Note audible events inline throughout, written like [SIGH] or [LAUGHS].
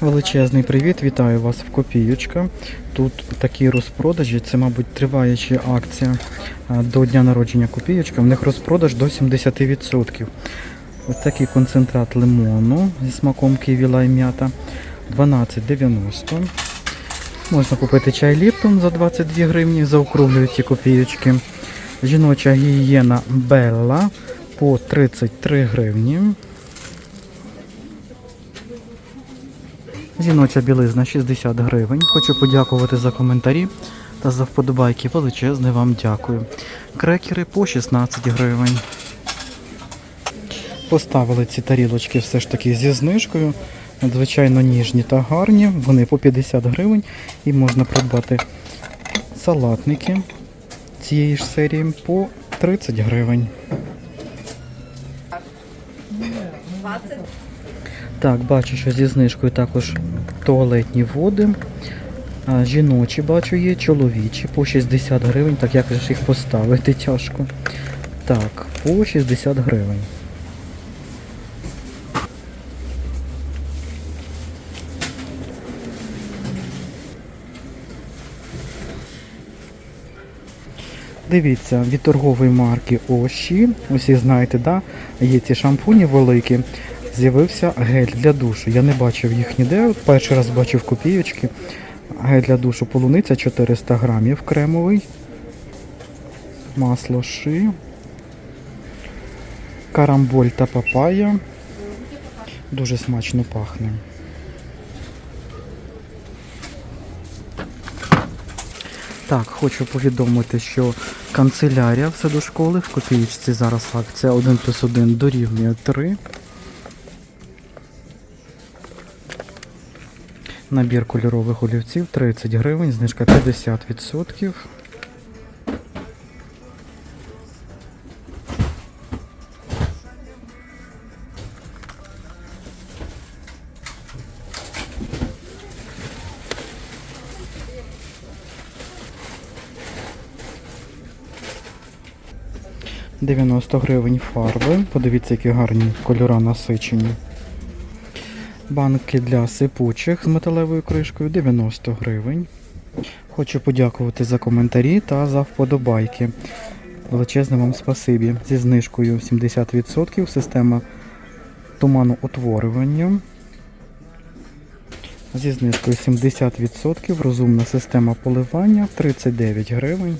Величезний привіт, вітаю вас в Копіючка. Тут такі розпродажі, це, мабуть, триваюча акція до дня народження Копіючка. В них розпродаж до 70%. Ось такий концентрат лимону зі смаком ківі лайм м'ята 12,90. Можна купити чай Ліптон за 22 гривні, заокруглюють ці копійочки. Жіноча гігієна Белла по 33 гривні. Жіноча білизна 60 гривень. Хочу подякувати за коментарі та за вподобайки. Величезне вам дякую. Крекери по 16 гривень. Поставили ці тарілочки все ж таки зі знижкою. Надзвичайно ніжні та гарні. Вони по 50 гривень і можна придбати салатники цієї ж серії по 30 гривень. Так, бачу, що зі знижкою також туалетні води. А, жіночі бачу є, чоловічі по 60 гривень. Так як же їх поставити тяжко. Так, по 60 гривень. Дивіться, від торгової марки Оші, усі знаєте, да? є ці шампуні великі. З'явився гель для душу. Я не бачив їх ніде. Перший раз бачив копійочки. Гель для душу полуниця 400 грамів кремовий. Масло ши. Карамболь та папая. Дуже смачно пахне. Так, хочу повідомити, що канцелярія все до школи в копієчці зараз акція 1 плюс 1 дорівнює 3. Набір кольорових олівців 30 гривень, знижка 50%. – 90 гривень фарби. Подивіться, які гарні кольора насичені. Банки для сипучих з металевою кришкою 90 гривень. Хочу подякувати за коментарі та за вподобайки. Величезне вам спасибі. Зі знижкою 70% система туманоутворювання. Зі знижкою 70% розумна система поливання 39 гривень.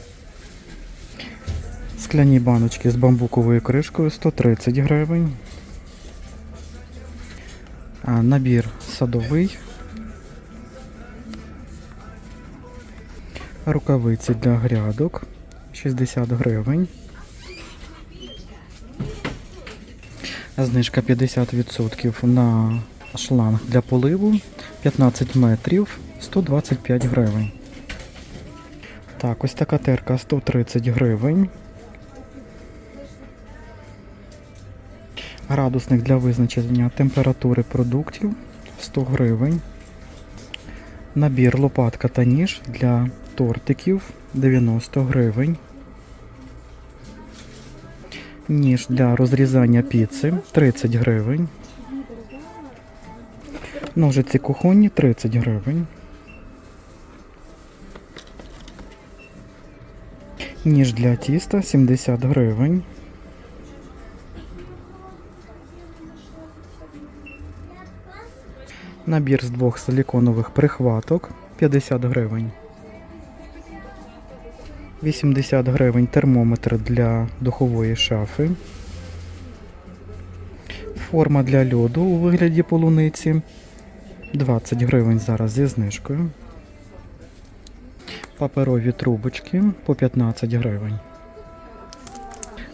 Скляні баночки з бамбуковою кришкою 130 гривень. Набір садовий. Рукавиці для грядок 60 гривень. Знижка 50% на шланг для поливу 15 метрів 125 гривень. Так, ось така терка 130 гривень. Градусник для визначення температури продуктів 100 гривень. Набір лопатка та ніж для тортиків 90 гривень. Ніж для розрізання піци 30 гривень. Ножиці кухонні 30 гривень. Ніж для тіста 70 гривень. Набір з двох силіконових прихваток 50 гривень. 80 гривень термометр для духової шафи. Форма для льоду у вигляді полуниці 20 гривень зараз зі знижкою. Паперові трубочки по 15 гривень.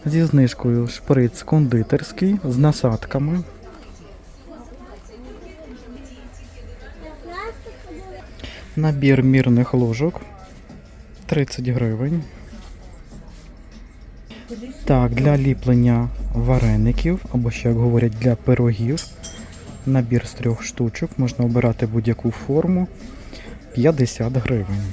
Зі знижкою шприц кондитерський з насадками Набір мірних ложок 30 гривень. Так, для ліплення вареників, або ще як говорять, для пирогів. Набір з трьох штучок. Можна обирати будь-яку форму. 50 гривень.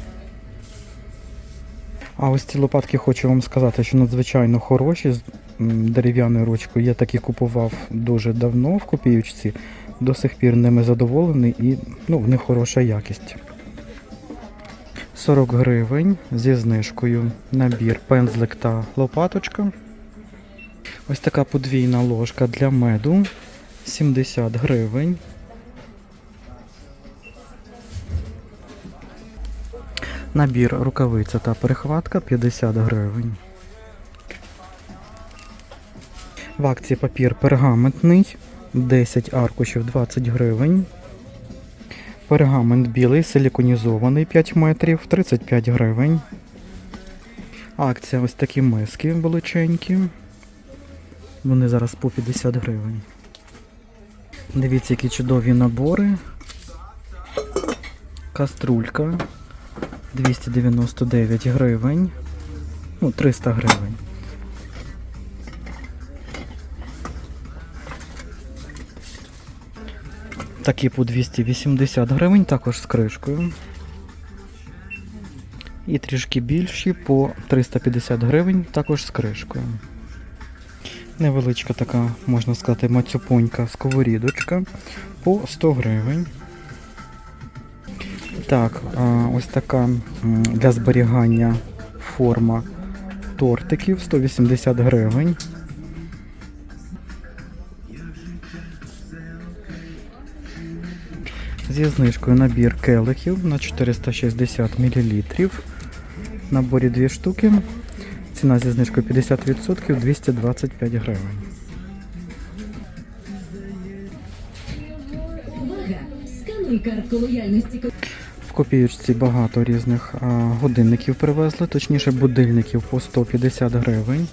А ось ці лопатки хочу вам сказати, що надзвичайно хороші з дерев'яною ручкою. Я такі купував дуже давно в копіючці. до сих пір ними задоволений і ну, в них хороша якість. 40 гривень зі знижкою. Набір пензлик та лопаточка. Ось така подвійна ложка для меду 70 гривень. Набір рукавиця та перехватка 50 гривень. В акції папір пергаментний 10 аркушів 20 гривень. Пергамент білий силіконізований 5 метрів 35 гривень. Акція ось такі миски величенькі. Вони зараз по 50 гривень. Дивіться, які чудові набори. Каструлька 299 гривень. Ну, 300 гривень. Такі по 280 гривень, також з кришкою. І трішки більші по 350 гривень, також з кришкою. Невеличка така, можна сказати, мацюпонька сковорідочка по 100 гривень. Так, ось така для зберігання форма тортиків 180 гривень. Зі знижкою набір келихів на 460 мл. В наборі дві штуки. Ціна зі знижкою 50% 225 гривень. В копіючці багато різних годинників привезли, точніше будильників по 150 гривень.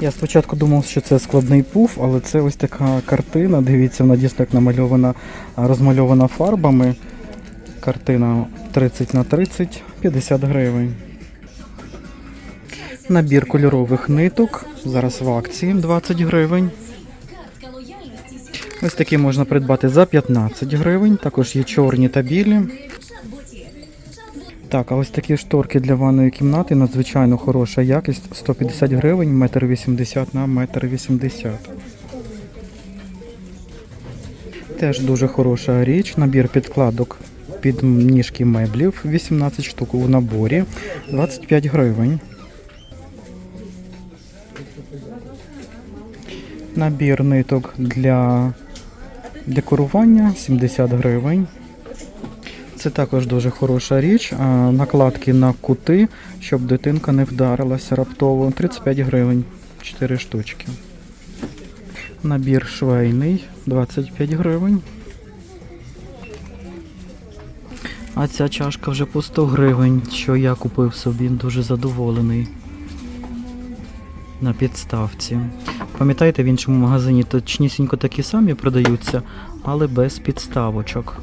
Я спочатку думав, що це складний пуф, але це ось така картина. Дивіться, вона дійсно як намальована, розмальована фарбами. Картина 30 на 30, 50 гривень. Набір кольорових ниток. Зараз в акції 20 гривень. Ось такі можна придбати за 15 гривень. Також є чорні та білі. Так, а ось такі шторки для ванної кімнати надзвичайно хороша якість. 150 гривень, 1,80 на 1,80 Теж дуже хороша річ. Набір підкладок під ніжки меблів. 18 штук у наборі. 25 гривень. Набір ниток для декорування 70 гривень. Це також дуже хороша річ. Накладки на кути, щоб дитинка не вдарилася раптово. 35 гривень, 4 штучки. Набір швейний 25 гривень. А ця чашка вже по 100 гривень, що я купив собі, дуже задоволений. На підставці. Пам'ятаєте, в іншому магазині точнісінько такі самі продаються, але без підставочок.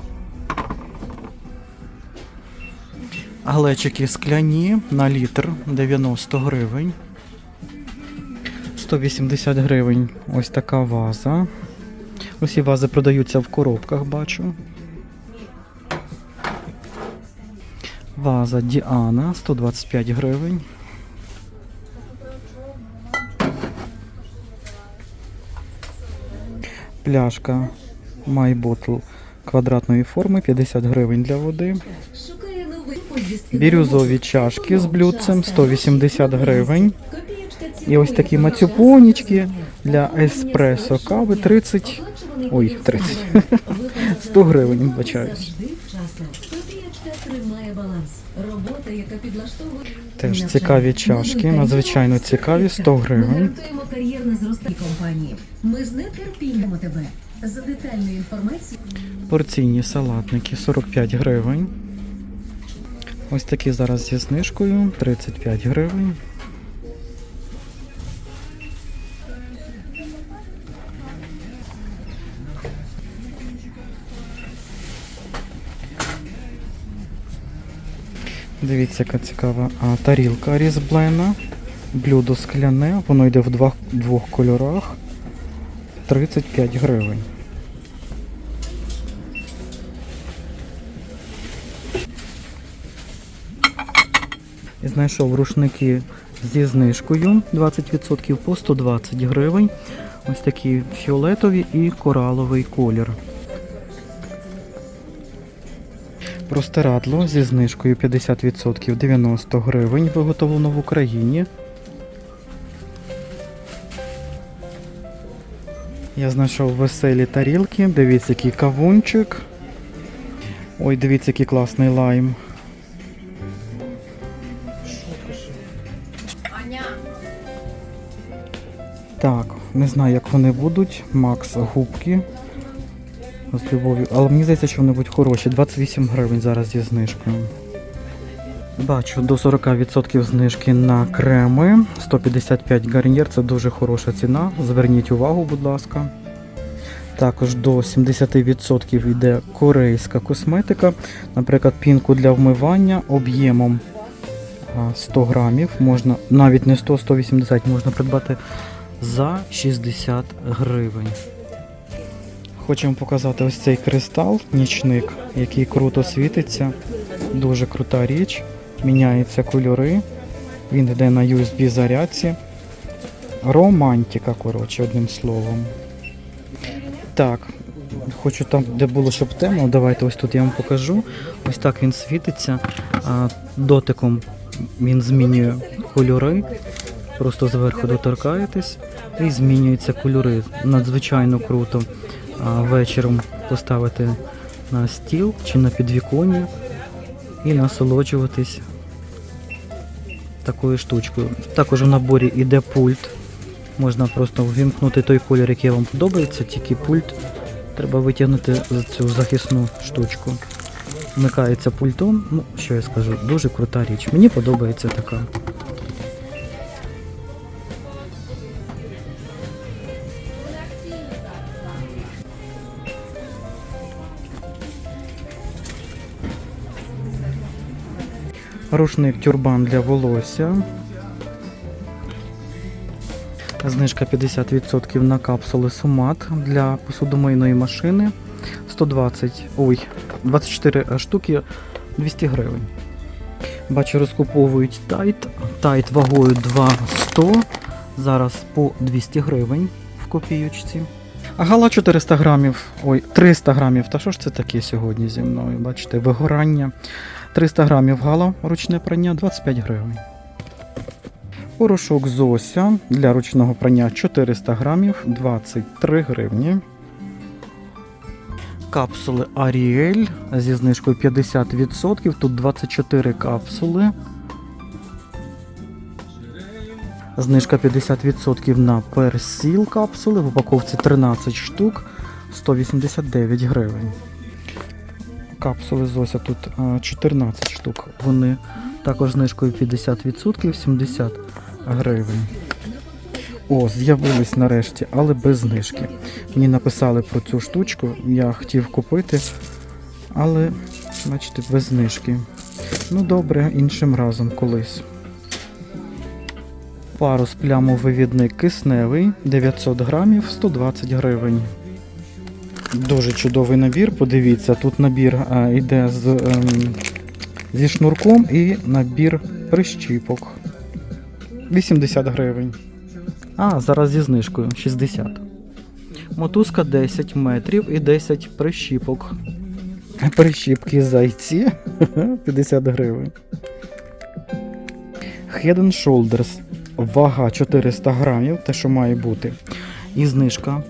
Глечики скляні на літр 90 гривень. 180 гривень ось така ваза. Усі вази продаються в коробках, бачу. Ваза Діана 125 гривень. Пляшка My Bottle квадратної форми 50 гривень для води. Бірюзові чашки з блюдцем 180 гривень. І ось такі мацюпонічки для еспресо кави 30. Ой, 30. 100 [LAUGHS] гривень, вибачаюсь. Теж цікаві чашки, надзвичайно цікаві, 100 гривень. гарантуємо кар'єрне зростання компанії. Ми з нетерпінням тебе. За детальною інформацією Порційні салатники 45 гривень. Ось такі зараз зі знижкою 35 гривень. Дивіться, яка цікава а, тарілка різблена. Блюдо скляне, воно йде в двох, двох кольорах. 35 гривень. Знайшов рушники зі знижкою 20% по 120 гривень. Ось такі фіолетові і кораловий колір. Простирадло зі знижкою 50% 90 гривень, виготовлено в Україні. Я знайшов веселі тарілки. Дивіться, який кавунчик. Ой, дивіться, який класний лайм. Не знаю, як вони будуть. Макс губки. З любов'ю. Але мені здається, що вони будуть хороші. 28 гривень зараз зі знижкою. Бачу до 40% знижки на креми. 155 гарнір це дуже хороша ціна. Зверніть увагу, будь ласка. Також до 70% йде корейська косметика. Наприклад, пінку для вмивання об'ємом 100 грамів. Можна, навіть не 100, 180 можна придбати за 60 гривень. Хочемо показати ось цей кристал, нічник, який круто світиться. Дуже крута річ. Міняються кольори. Він йде на USB зарядці. Романтика, коротше, одним словом. Так, хочу там, де було, щоб темно. Давайте ось тут я вам покажу. Ось так він світиться. Дотиком він змінює кольори. Просто зверху доторкаєтесь і змінюються кольори. Надзвичайно круто. А, вечором поставити на стіл чи на підвіконня і насолоджуватись такою штучкою. Також в наборі йде пульт. Можна просто ввімкнути той колір, який вам подобається, тільки пульт треба витягнути за цю захисну штучку. Вмикається пультом, ну що я скажу, дуже крута річ. Мені подобається така. Рушник тюрбан для волосся. Знижка 50% на капсули Сумат для посудомийної машини. 120, ой, 24 штуки 200 гривень. Бачу, розкуповують тайт. Тайт вагою 2,100. Зараз по 200 гривень в копійочці. А гала 400 грамів, ой, 300 грамів. Та що ж це таке сьогодні зі мною? Бачите, вигорання. 300 грамів гала ручне прання 25 гривень. Порошок Зося для ручного прання 400 грамів 23 гривні. Капсули Аріель зі знижкою 50%. Тут 24 капсули. Знижка 50% на персіл капсули. В упаковці 13 штук 189 гривень. Капсули Зося тут 14 штук. Вони також знижкою 50%, 70 гривень. О, з'явились нарешті, але без знижки. Мені написали про цю штучку, я хотів купити, але, бачите, без знижки. Ну добре, іншим разом колись. Парус плямовивідник кисневий 900 грамів 120 гривень. Дуже чудовий набір. Подивіться, тут набір а, йде з, ем, зі шнурком і набір прищіпок. 80 гривень. А, зараз зі знижкою 60. Мотузка 10 метрів і 10 прищіпок. Прищіпки зайці [LAUGHS] 50 гривень. Head and Shoulders. Вага 400 грамів, те, що має бути. І знижка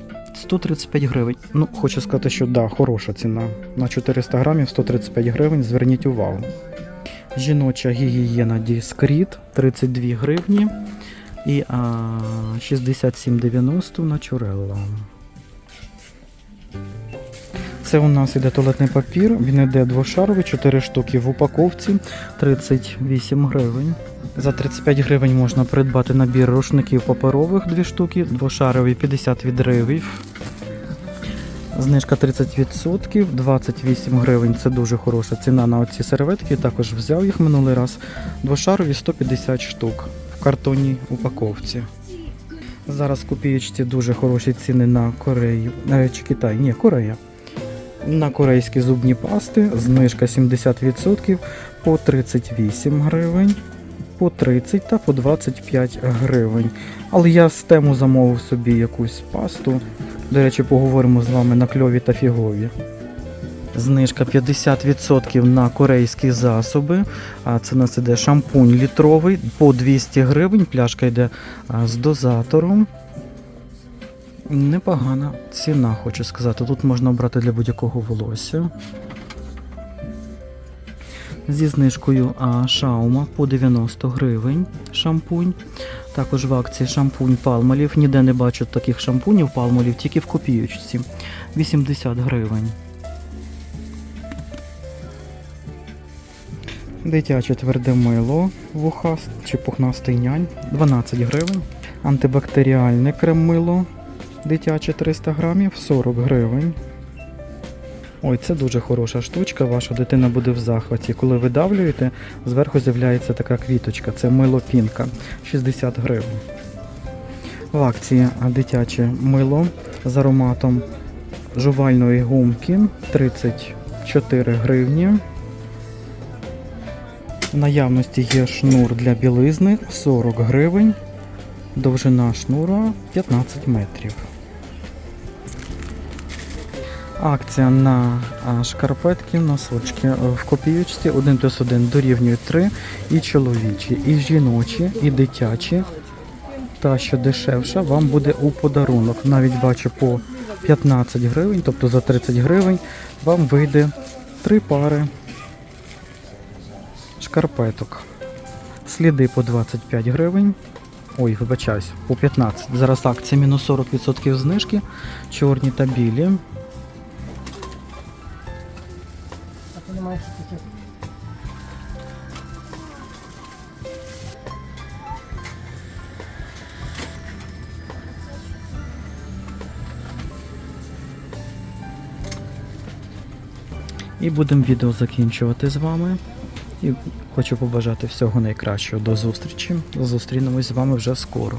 135 гривень. Ну, хочу сказати, що да, хороша ціна. На 400 грамів 135 гривень. Зверніть увагу. Жіноча гігієна Discreet 32 гривні. І а, 67,90 Naturella. Це у нас іде туалетний папір, він іде двошаровий, 4 штуки в упаковці, 38 гривень. За 35 гривень можна придбати набір рушників паперових 2 штуки, двошаровий 50 відривів. Знижка 30%, 28 гривень це дуже хороша ціна на оці серветки. Також взяв їх минулий раз. Двошарові 150 штук в картонній упаковці. Зараз в копієчці дуже хороші ціни на Корею. Е, чи Китай? Ні, Корея. На корейські зубні пасти знижка 70% по 38 гривень. По 30 та по 25 гривень. Але я з тему замовив собі якусь пасту. До речі, поговоримо з вами на кльові та фігові. Знижка 50% на корейські засоби. Це у нас іде шампунь літровий по 200 гривень. Пляшка йде з дозатором. Непогана ціна, хочу сказати. Тут можна обрати для будь-якого волосся. Зі знижкою шаума по 90 гривень шампунь. Також в акції шампунь палмолів. Ніде не бачу таких шампунів палмолів, тільки в копіючці. 80 гривень. Дитяче тверде мило вухаст чи пухнастий нянь 12 гривень. Антибактеріальне крем-мило дитяче 300 грамів 40 гривень. Ой, це дуже хороша штучка, ваша дитина буде в захваті. Коли видавлюєте, зверху з'являється така квіточка. Це мило пінка 60 гривень. В акції дитяче мило з ароматом жувальної гумки 34 гривні. В наявності є шнур для білизни 40 гривень. Довжина шнура 15 метрів. Акція на шкарпетки, носочки в копійочці 1 плюс 1 дорівнює 3 і чоловічі, і жіночі, і дитячі. Та, що дешевша, вам буде у подарунок. Навіть бачу по 15 гривень, тобто за 30 гривень вам вийде 3 пари шкарпеток. Сліди по 25 гривень. Ой, вибачаюсь, по 15. Зараз акція мінус 40% знижки. Чорні та білі. І будемо відео закінчувати з вами. І хочу побажати всього найкращого до зустрічі. Зустрінемось з вами вже скоро.